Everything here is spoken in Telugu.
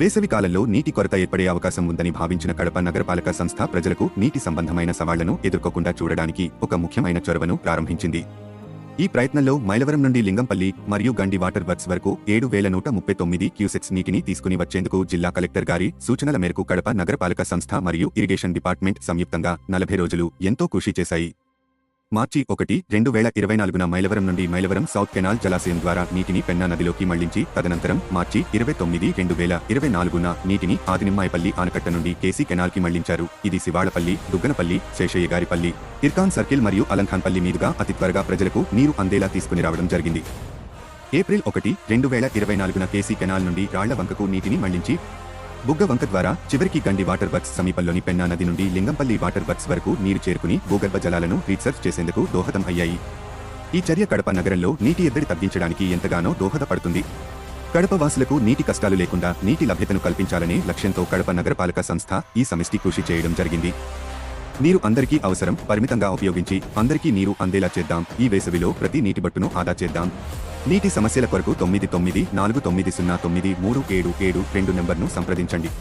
వేసవి కాలంలో నీటి కొరత ఏర్పడే అవకాశం ఉందని భావించిన కడప నగరపాలక సంస్థ ప్రజలకు నీటి సంబంధమైన సవాళ్ళను ఎదుర్కోకుండా చూడడానికి ఒక ముఖ్యమైన చొరవను ప్రారంభించింది. ఈ ప్రయత్నంలో మైలవరం నుండి లింగంపల్లి మరియు గండి వాటర్ వర్క్స్ వరకు ఏడు వేల నూట ముప్పై తొమ్మిది క్యూసెక్స్ నీటిని తీసుకుని వచ్చేందుకు జిల్లా కలెక్టర్ గారి సూచనల మేరకు కడప నగరపాలక సంస్థ మరియు ఇరిగేషన్ డిపార్ట్మెంట్ సంయుక్తంగా నలభై రోజులు ఎంతో కృషి చేశాయి. మార్చి ఒకటి రెండు వేల ఇరవై నాలుగున మైలవరం నుండి మైలవరం సౌత్ కెనాల్ జలాశయం ద్వారా నీటిని పెన్నా నదిలోకి మళ్ళించి తదనంతరం మార్చి ఇరవై తొమ్మిది రెండు వేల ఇరవై నాలుగున నీటిని ఆదినిమ్మాయపల్లి ఆనకట్ట నుండి కేసీ కెనాల్కి మళ్ళించారు. ఇది శివాళపల్లి దుగ్గనపల్లి శేషయ్య గారిపల్లి ఇర్కాన్ సర్కిల్ మరియు అలంఖాన్పల్లి మీదుగా అతి త్వరగా ప్రజలకు నీరు అందేలా తీసుకుని రావడం జరిగింది. ఏప్రిల్ ఒకటి రెండు వేల ఇరవై నాలుగున కేసీ కెనాల్ నుండి రాళ్ళ వంకకు నీటిని మళ్ళించి బుగ్గ వంక ద్వారా చివరికి గండి వాటర్ వర్క్స్ సమీపంలోని పెన్నా నది నుండి లింగంపల్లి వాటర్ వర్క్స్ వరకు నీరు చేరుకుని భూగర్భ జలాలను రీసర్చ్ చేసేందుకు దోహదం అయ్యాయి. ఈ చర్య కడప నగరంలో నీటి ఎద్దడి తగ్గించడానికి ఎంతగానో దోహదపడుతుంది కడప వాసులకు నీటి కష్టాలు లేకుండా నీటి లభ్యతను కల్పించాలనే లక్ష్యంతో కడప నగరపాలక సంస్థ ఈ సమిష్టి కృషి చేయడం జరిగింది. నీరు అందరికీ అవసరం పరిమితంగా ఉపయోగించి అందరికీ నీరు అందేలా చేద్దాం. ఈ వేసవిలో ప్రతి నీటి బట్టును ఆదా చేద్దాం. నీటి సమస్యల కొరకు తొమ్మిది తొమ్మిది నాలుగు తొమ్మిది సున్నా తొమ్మిది మూడు ఏడు ఏడు రెండు నెంబర్ను సంప్రదించండి.